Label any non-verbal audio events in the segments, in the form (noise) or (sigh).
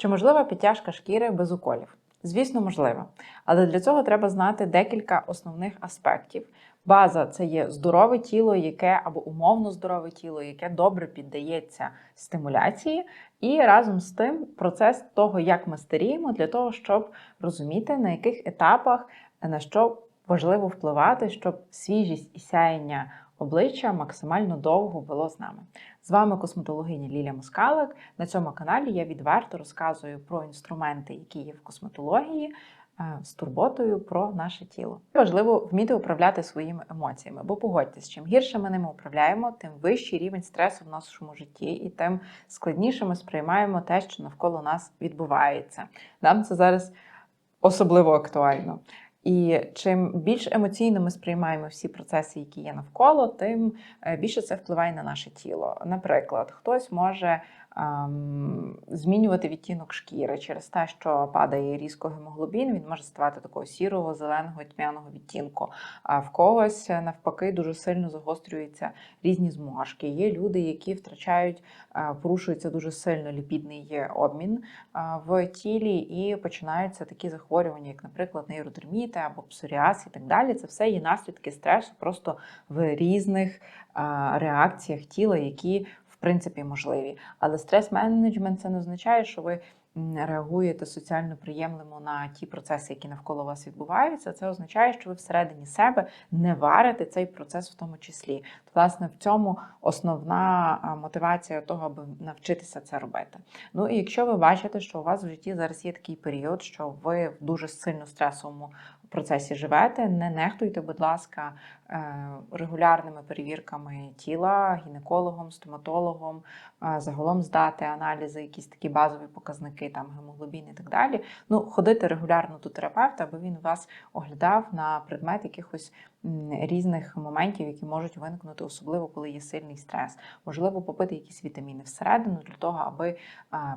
Чи можлива підтяжка шкіри без уколів? Звісно, можливо. Але для цього треба знати декілька основних аспектів. База це є здорове тіло, яке або умовно здорове тіло, яке добре піддається стимуляції, і разом з тим процес того, як ми старіємо, для того, щоб розуміти, на яких етапах на що важливо впливати, щоб свіжість і сяєння обличчя максимально довго було з нами. З вами косметологиня Ліля Москалик. На цьому каналі я відверто розказую про інструменти, які є в косметології. е, З турботою про наше тіло важливо вміти управляти своїми емоціями, бо погодьтесь, чим гірше ми ними управляємо, тим вищий рівень стресу в нашому житті, і тим складніше ми сприймаємо те, що навколо нас відбувається. Нам це зараз особливо актуально. І чим більш емоційно ми сприймаємо всі процеси, які є навколо, тим е, більше це впливає на наше тіло. Наприклад, хтось може змінювати відтінок шкіри через те, що падає різко гемоглобін, він може ставати такого сірого, зеленого, тьмяного відтінку. А в когось е, навпаки дуже сильно загострюються різні зморшки. Є люди, які втрачають, е, порушується дуже сильно ліпідний обмін е, в тілі, і починаються такі захворювання, як, наприклад, нейродерміти або псоріаз і так далі. Це все є наслідки стресу просто в різних реакціях тіла, які принципі можливі. Але стрес-менеджмент це не означає, що ви реагуєте соціально приємлемо на ті процеси, які навколо вас відбуваються. Це означає, що ви всередині себе не варите цей процес в тому числі. Власне, в цьому основна мотивація того, аби навчитися це робити. Ну і якщо ви бачите, що у вас в житті зараз є такий період, що ви в дуже сильно стресовому процесі живете, не нехтуйте, будь ласка, е, регулярними перевірками тіла, гінекологом, стоматологом, е, загалом здати аналізи, якісь такі базові показники, там гемоглобін і так далі. Ну, ходити регулярно до терапевта, аби він вас оглядав на предмет якихось різних моментів, які можуть виникнути, особливо коли є сильний стрес. Можливо, попити якісь вітаміни всередину для того, аби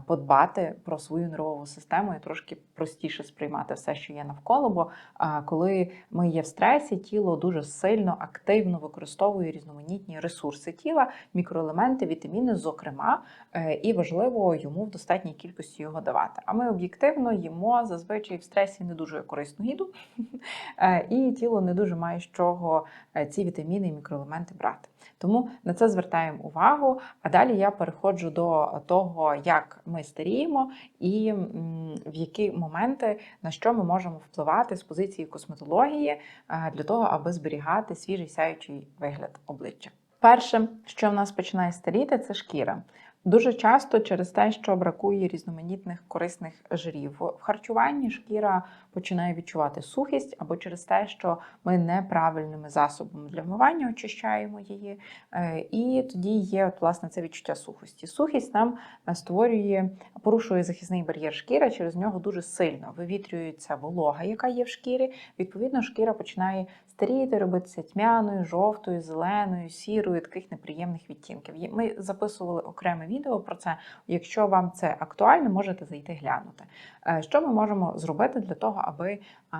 подбати про свою нервову систему і трошки простіше сприймати все, що є навколо. Бо коли ми є в стресі, тіло дуже сильно активно використовує різноманітні ресурси тіла, мікроелементи, вітаміни, зокрема, е, і важливо йому в достатній кількості його давати. А ми об'єктивно їмо зазвичай в стресі не дуже корисну їду, (laughs) е, і тіло не дуже має чого е, ці вітаміни і мікроелементи брати. Тому на це звертаємо увагу. А далі я переходжу до того, як ми старіємо, і в які моменти на що ми можемо впливати з позиції косметології е, для того, аби зберігати свіжий сяючий вигляд обличчя. Перше, що в нас починає старіти, це шкіра. Дуже часто через те, що бракує різноманітних корисних жирів в харчуванні, шкіра починає відчувати сухість, або через те, що ми неправильними засобами для вмивання очищаємо її. Е, І тоді є от, власне це відчуття сухості. Сухість нам е, створює, порушує захисний бар'єр шкіри, через нього дуже сильно вивітрюється волога, яка є в шкірі. Відповідно, шкіра починає старіти, робитися тьмяною, жовтою, зеленою, сірою, таких неприємних відтінків. Ми записували окреме відео про це. Якщо вам це актуально, можете зайти глянути. Е, Що ми можемо зробити для того, аби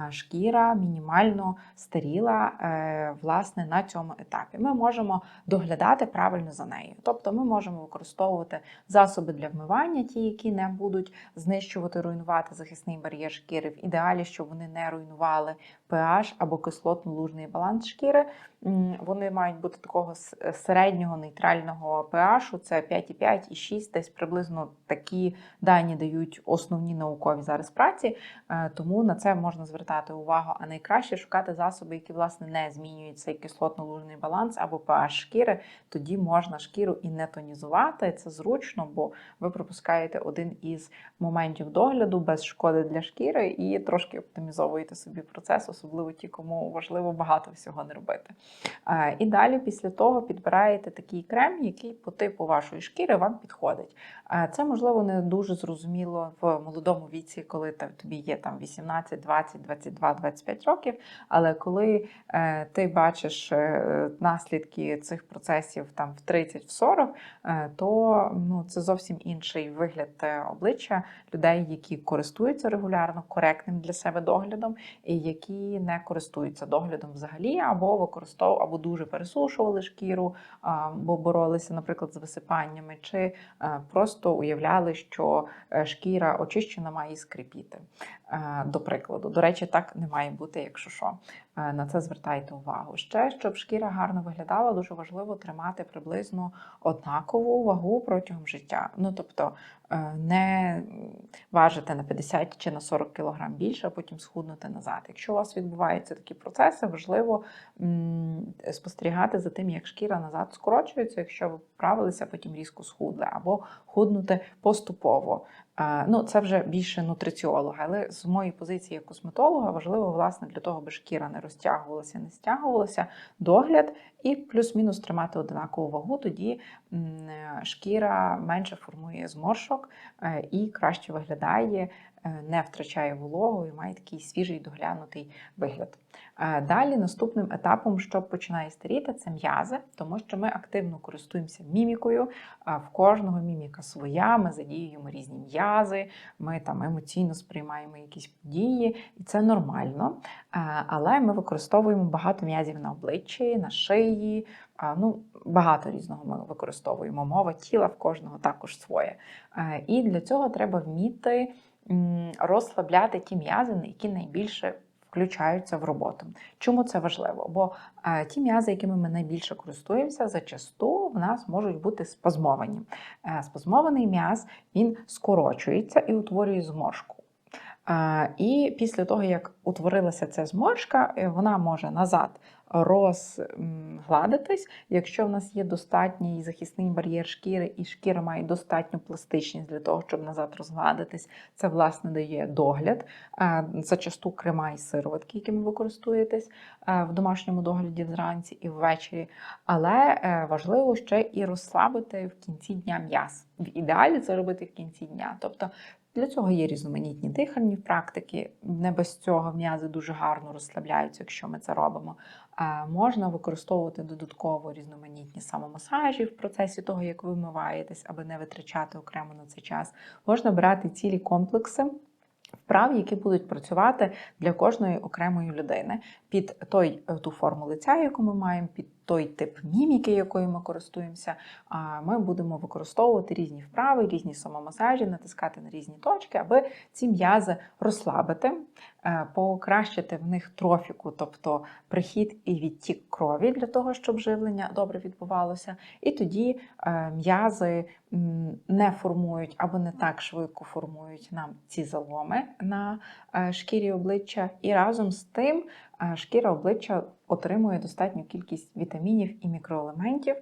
шкіра мінімально старіла е, власне на цьому етапі? Ми можемо доглядати правильно за нею. Тобто ми можемо використовувати засоби для вмивання, ті, які не будуть знищувати, руйнувати захисний бар'єр шкіри. В ідеалі, щоб вони не руйнували pH або кислотно-лужний баланс шкіри. Вони мають бути такого середнього нейтрального pH, це 5,5 і 6, десь приблизно такі дані дають основні наукові зараз праці, е, тому на це можна звертати увагу. А найкраще шукати засоби, які власне не змінюють цей кислотно-лужний баланс або pH шкіри. Тоді можна шкіру і не тонізувати. Це зручно, бо ви пропускаєте один із моментів догляду без шкоди для шкіри і трошки оптимізовуєте собі процес, особливо ті, кому важливо багато всього не робити. Е, І далі, після того, підбираєте такий крем, який по типу вашої шкіри вам підходить. Е, Це можливо не дуже зрозуміло в молодому віці, коли тобі є там 18, 20, 22, 25 років. Але коли е, ти бачиш е, наслідки цих процесів там в 30, в 40, е, то ну, це зовсім інший вигляд обличчя людей, які користуються регулярно коректним для себе доглядом, і які не користуються доглядом взагалі, або використовували, або дуже пересушували шкіру, або боролися, наприклад, з висипаннями, чи е, просто уявляли, що е, шкіра очищена має скрипіти. Е, До прикладу, до речі, так не має бути, якщо що. На це звертайте увагу. Ще щоб шкіра гарно виглядала, дуже важливо тримати приблизно однакову вагу протягом життя. Ну тобто не важити на 50 чи на 40 кг більше, а потім схуднути назад. Якщо у вас відбуваються такі процеси, важливо спостерігати за тим, як шкіра назад скорочується, якщо ви вправилися, потім різко схудли, або худнути поступово. Ну, це вже більше нутриціолога, але з моєї позиції як косметолога важливо, власне, для того, аби шкіра не розтягувалася, не стягувалася, догляд і плюс-мінус тримати однакову вагу. Тоді е, шкіра менше формує зморшок е, і краще виглядає, не втрачає вологу і має такий свіжий доглянутий вигляд. Е, Далі наступним етапом, що починає старіти, це м'язи, тому що ми активно користуємося мімікою. В кожного міміка своя, ми задіюємо різні м'язи, ми там емоційно сприймаємо якісь події, і це нормально. Е, Але ми використовуємо багато м'язів на обличчі, на шиї. Ну, багато різного ми використовуємо. Мова тіла в кожного також своє. Е, І для цього треба вміти розслабляти ті м'язи, які найбільше включаються в роботу. Чому це важливо? Бо е, ті м'язи, якими ми найбільше користуємося, зачасту в нас можуть бути спазмовані. Е, спазмований м'яз він скорочується і утворює зморшку. Е, І після того, як утворилася ця зморшка, вона може назад розгладитись, якщо в нас є достатній захисний бар'єр шкіри, і шкіра має достатню пластичність для того, щоб назад розгладитись. Це власне дає догляд. Е, Зачасту крема і сироватки, якими ви користуєтесь е, в домашньому догляді зранці і ввечері. Але е, важливо ще і розслабити в кінці дня м'яз. В ідеалі це робити в кінці дня. Тобто для цього є різноманітні дихальні практики. Не без цього м'язи дуже гарно розслабляються, якщо ми це робимо. Е, Можна використовувати додатково різноманітні самомасажі в процесі того, як ви вмиваєтесь, аби не витрачати окремо на цей час. Можна брати цілі комплекси. Вправ, які будуть працювати для кожної окремої людини під той е, ту форму лиця, яку ми маємо, під той тип міміки, якою ми користуємося. Ми будемо використовувати різні вправи, різні самомасажі, натискати на різні точки, аби ці м'язи розслабити, е, покращити в них трофіку, тобто прихід і відтік крові для того, щоб живлення добре відбувалося. І тоді е, м'язи не формують або не так швидко формують нам ці заломи на е, шкірі обличчя, і разом з тим шкіра обличчя отримує достатню кількість вітамінів і мікроелементів, е,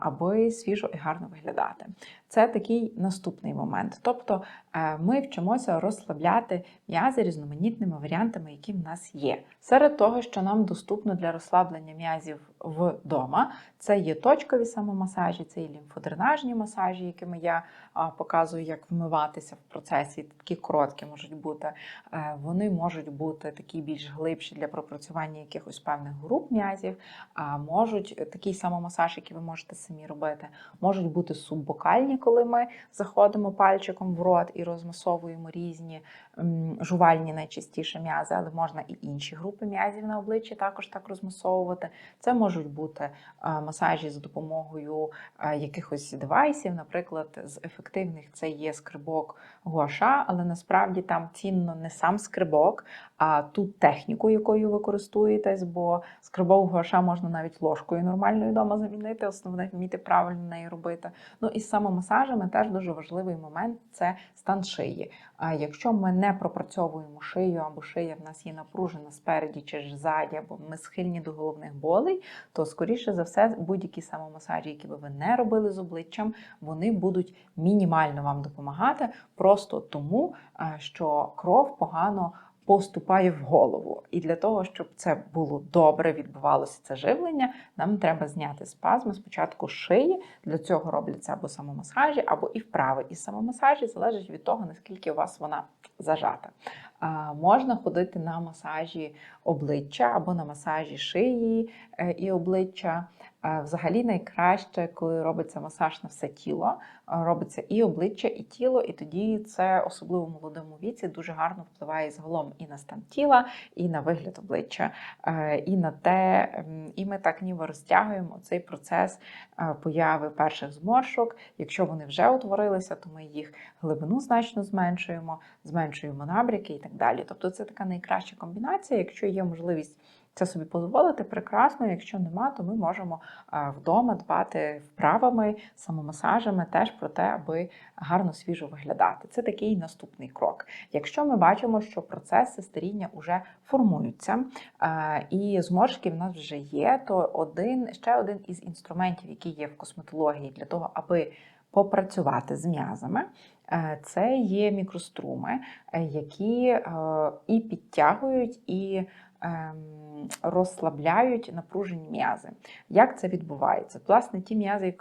аби свіжо і гарно виглядати. Це такий наступний момент. Тобто е, ми вчимося розслабляти м'язи різноманітними варіантами, які в нас є. Серед того, що нам доступно для розслаблення м'язів вдома, це є точкові самомасажі, це є лімфодренажні масажі, якими я показую, як вмиватися в процесі. Такі короткі можуть бути. Е, Вони можуть бути такі більш глибші для пропрацювання якихось певних груп м'язів, а можуть такий самомасаж, який ви можете самі робити, можуть бути суббокальні, коли ми заходимо пальчиком в рот і розмасовуємо різні жувальні найчастіше м'язи, але можна і інші групи м'язів на обличчі також так розмасовувати. Це можуть бути масажі за допомогою якихось девайсів, наприклад, з ефективних це є скрибок гуаша, але насправді там цінно не сам скрибок, а ту техніку, якою ви користуєтесь, бо скрибок гуаша можна навіть ложкою нормальною вдома замінити, основне вміти правильно неї робити. Ну і з самомасажами теж дуже важливий момент це стан шиї. А якщо ми не пропрацьовуємо шию, або шия в нас є напружена спереді чи ж ззаді, або ми схильні до головних болей, то скоріше за все будь-які самомасажі, які би ви не робили з обличчям, вони будуть мінімально вам допомагати, просто тому, е, що кров погано поступає в голову. І для того, щоб це було добре, відбувалося це живлення, нам треба зняти спазми спочатку шиї. Для цього робляться або самомасажі, або і вправи. І самомасажі залежить від того, наскільки у вас вона зажата. Можна ходити на масажі обличчя або на масажі шиї е, і обличчя. Взагалі найкраще, коли робиться масаж на все тіло, робиться і обличчя, і тіло, і тоді це особливо в молодому віці дуже гарно впливає загалом і на стан тіла, і на вигляд обличчя, е, і на те, і ми так ніби розтягуємо цей процес появи перших зморшок. Якщо вони вже утворилися, то ми їх глибину значно зменшуємо, зменшуємо набряки і так далі. Тобто це така найкраща комбінація. Якщо є можливість це собі дозволити, прекрасно. Якщо нема, то ми можемо е, вдома дбати вправами, самомасажами теж про те, аби гарно свіжо виглядати. Це такий наступний крок. Якщо ми бачимо, що процеси старіння вже формуються е, і зморшки в нас вже є, то один ще один із інструментів, який є в косметології для того, аби попрацювати з м'язами. Е, Це є мікроструми, е, які е, і підтягують, і розслабляють напружені м'язи. Як це відбувається? Власне, ті м'язи,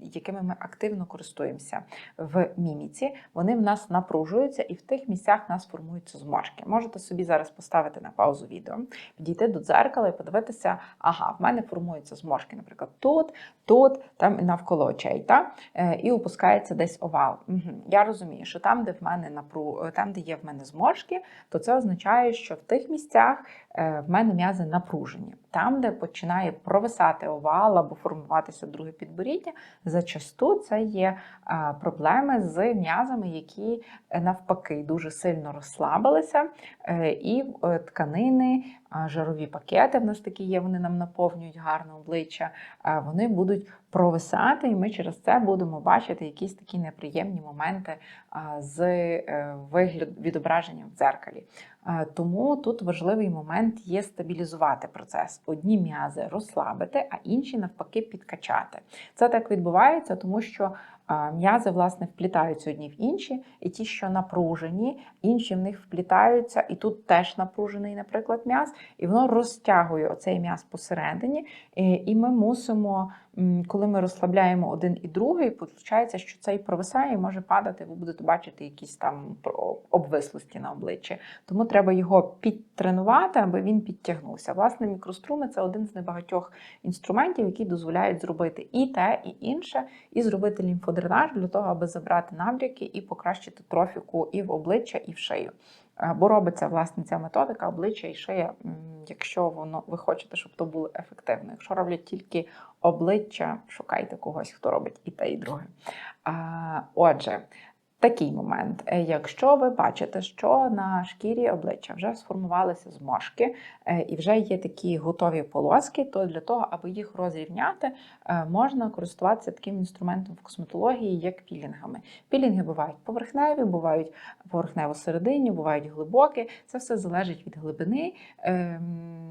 якими ми активно користуємося в міміці, вони в нас напружуються, і в тих місцях в нас формуються зморшки. Можете собі зараз поставити на паузу відео, підійти до дзеркала і подивитися, ага, в мене формуються зморшки, наприклад, тут, тут, там навколо очей, та? Е, і опускається десь овал. Я розумію, що там, де в мене напру... там, де є в мене зморшки, то це означає, що в тих місцях в мене м'язи напружені. Там, де починає провисати овал або формуватися друге підборіддя, зачасту це є е, проблеми з м'язами, які е, навпаки дуже сильно розслабилися, е, і е, тканини, а, жирові пакети в нас такі є, вони нам наповнюють гарне обличчя, вони будуть провисати, і ми через це будемо бачити якісь такі неприємні моменти з е, вигляд відображенням в дзеркалі. Тому тут важливий момент є стабілізувати процес. Одні м'язи розслабити, а інші навпаки підкачати. Це так відбувається, тому що м'язи власне вплітаються одні в інші, і ті, що напружені, інші в них вплітаються, і тут теж напружений, наприклад, м'яз, і воно розтягує оцей м'яз посередині, і ми мусимо, коли ми розслабляємо один і другий, виходить, що цей провисає і може падати, ви будете бачити якісь там обвислості на обличчі. Тому треба його підтренувати, аби він підтягнувся. Власне, мікроструми це один з небагатьох інструментів, які дозволяють зробити і те, і інше, і зробити лімфодренаж для того, аби забрати набряки і покращити трофіку і в обличчя, і в шию. Бо робиться власне ця методика обличчя і шия, якщо воно ви хочете, щоб то було ефективно. Якщо роблять тільки обличчя, шукайте когось, хто робить і те, і друге. А, Отже, такий момент. Е, Якщо ви бачите, що на шкірі обличчя вже сформувалися зморшки е, і вже є такі готові полоски, то для того, аби їх розрівняти, е, можна користуватися таким інструментом в косметології, як пілінгами. Пілінги бувають поверхневі, бувають поверхнево середині, бувають глибокі. Це все залежить від глибини ем,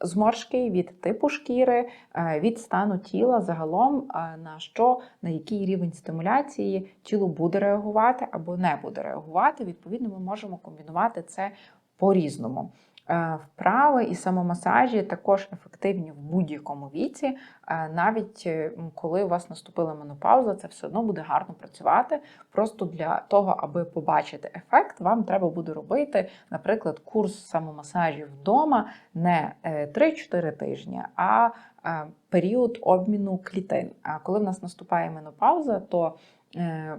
зморшки, від типу шкіри, е, від стану тіла загалом, е, на що, на який рівень стимуляції тіло буде реагувати або не буде реагувати. Відповідно, ми можемо комбінувати це по-різному. Е, Вправи і самомасажі також ефективні в будь-якому віці, Е, навіть е, коли у вас наступила менопауза, це все одно буде гарно працювати. Просто для того, аби побачити ефект, вам треба буде робити, наприклад, курс самомасажів вдома не е, 3-4 тижні, а період обміну клітин. А коли в нас наступає менопауза, то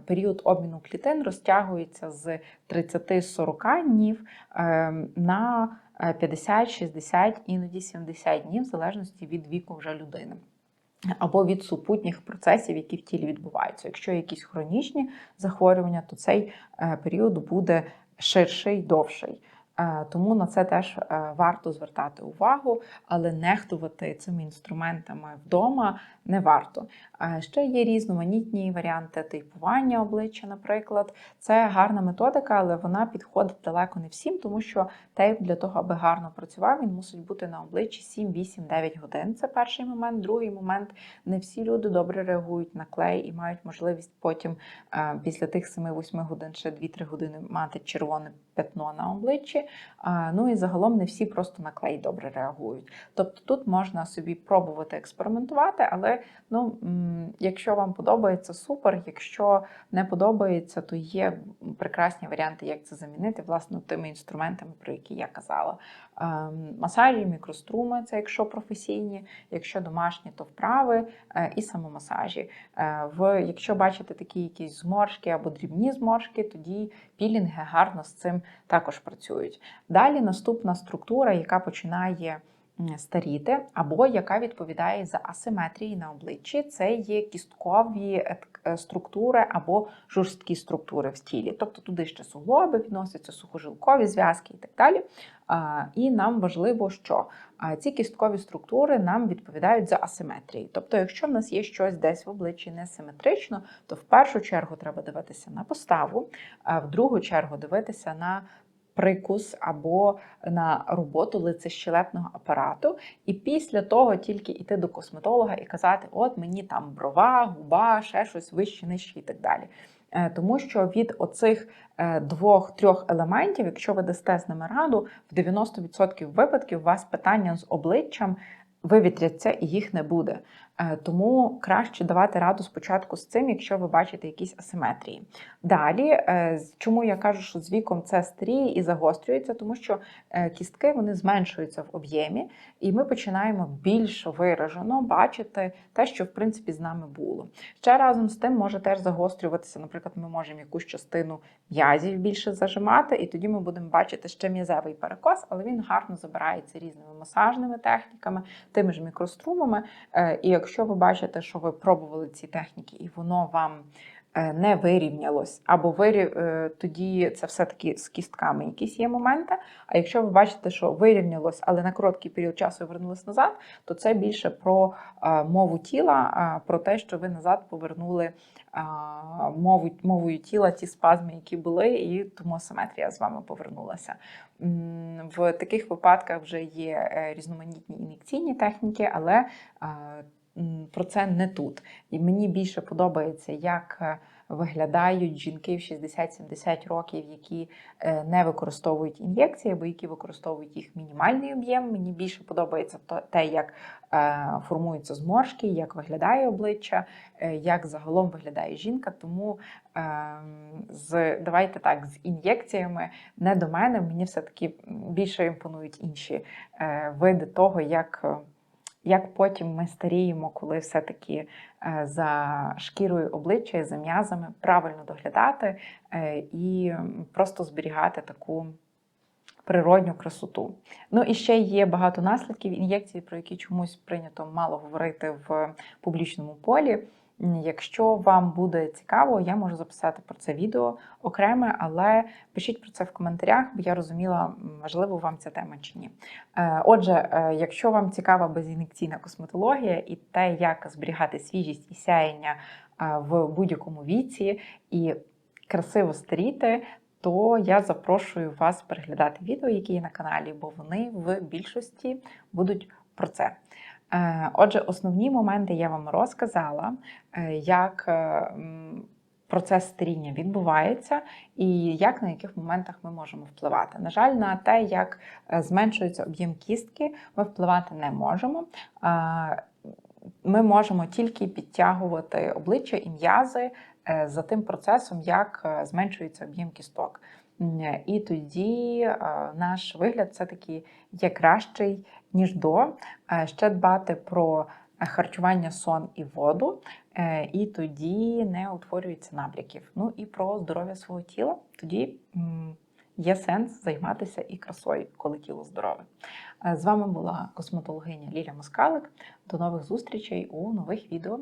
період обміну клітин розтягується з 30-40 днів е, на е, 50, 60, іноді 70 днів, в залежності від віку вже людини. Або від супутніх процесів, які в тілі відбуваються. Якщо якісь хронічні захворювання, то цей е, період буде ширший, довший. Е, Тому на це теж е, варто звертати увагу, але нехтувати цими інструментами вдома не варто. Е, Ще є різноманітні варіанти типування обличчя, наприклад. Це гарна методика, але вона підходить далеко не всім, тому що тейп для того, аби гарно працював, він мусить бути на обличчі 7, 8, 9 годин. Це перший момент. Другий момент не всі люди добре реагують на клей і мають можливість потім після тих 7-8 годин ще 2-3 години мати червоне пятно на обличчі. Ну і загалом не всі просто на клей добре реагують. Тобто тут можна собі пробувати експериментувати, але ну, якщо вам подобається, супер. Якщо не подобається, то є прекрасні варіанти, як це замінити, власне, тими інструментами, про які я казала. Ем, Масажі, мікроструми це якщо професійні, якщо домашні, то вправи е, і самомасажі. Е, В, Якщо бачите такі якісь зморшки або дрібні зморшки, тоді пілінги гарно з цим також працюють. Далі наступна структура, яка починає старіти, або яка відповідає за асиметрії на обличчі, це є кісткові е, е, структури або жорсткі структури в тілі. Тобто туди ще суглоби відносяться, сухожилкові зв'язки і так далі. І нам важливо, що ці кісткові структури нам відповідають за асиметрії. Тобто, якщо в нас є щось десь в обличчі несиметрично, то в першу чергу треба дивитися на поставу, а в другу чергу дивитися на прикус або на роботу лицещелепного апарату, і після того тільки йти до косметолога і казати: от мені там брова, губа, ще щось вище, нижче і так далі. Е, Тому що від оцих е, двох-трьох елементів, якщо ви дасте з ними раду, в 90% випадків у вас питання з обличчям вивітряться і їх не буде. Е, Тому краще давати раду спочатку з цим, якщо ви бачите якісь асиметрії. Далі, е, чому я кажу, що з віком це старіє і загострюється, тому що е, кістки вони зменшуються в об'ємі, і ми починаємо більш виражено бачити те, що в принципі з нами було. Ще разом з тим може теж загострюватися. Наприклад, ми можемо якусь частину м'язів більше зажимати, і тоді ми будемо бачити ще м'язевий перекос, але він гарно забирається різними масажними техніками, тими ж мікрострумами. І якщо ви бачите, що ви пробували ці техніки, і воно вам е, не вирівнялось, або вирів... е, тоді це все-таки з кістками якісь є моменти. А якщо ви бачите, що вирівнялось, але на короткий період часу вернулось назад, то це більше про е, мову тіла, про те, що ви назад повернули мову, мовою тіла ті спазми, які були, і тому асиметрія з вами повернулася. В таких випадках вже є різноманітні ін'єкційні техніки, але про це не тут. І мені більше подобається, як е, виглядають жінки в 60-70 років, які е, не використовують ін'єкції, або які використовують їх мінімальний об'єм. Мені більше подобається те, як е, формуються зморшки, як виглядає обличчя, як загалом виглядає жінка. Тому ем, з давайте так, з ін'єкціями не до мене. Мені все-таки більше імпонують інші види того, як. Як потім ми старіємо, коли все-таки е, за шкірою обличчя і за м'язами правильно доглядати е, і просто зберігати таку природню красоту. Ну і ще є багато наслідків ін'єкцій, про які чомусь прийнято мало говорити в публічному полі. Якщо вам буде цікаво, я можу записати про це відео окреме, але пишіть про це в коментарях, бо я розуміла, важливо вам ця тема чи ні. Е, Отже, е, якщо вам цікава безін'єкційна косметологія і те, як зберігати свіжість і сяєння е, в будь-якому віці і красиво старіти, то я запрошую вас переглядати відео, які є на каналі, бо вони в більшості будуть про це. Е, Отже, основні моменти я вам розказала, е, як е, процес старіння відбувається і як на яких моментах ми можемо впливати. На жаль, на те, як зменшується об'єм кістки, ми впливати не можемо. Ми можемо тільки підтягувати обличчя і м'язи за тим процесом, як зменшується об'єм кісток. І тоді наш вигляд все-таки є кращий, ніж до. Е, Ще дбати про е, харчування, сон і воду, е, і тоді не утворюється набряків. Ну і про здоров'я свого тіла. Тоді є сенс займатися і красою, коли тіло здорове. З вами була косметологиня Ліля Москалик. До нових зустрічей у нових відео.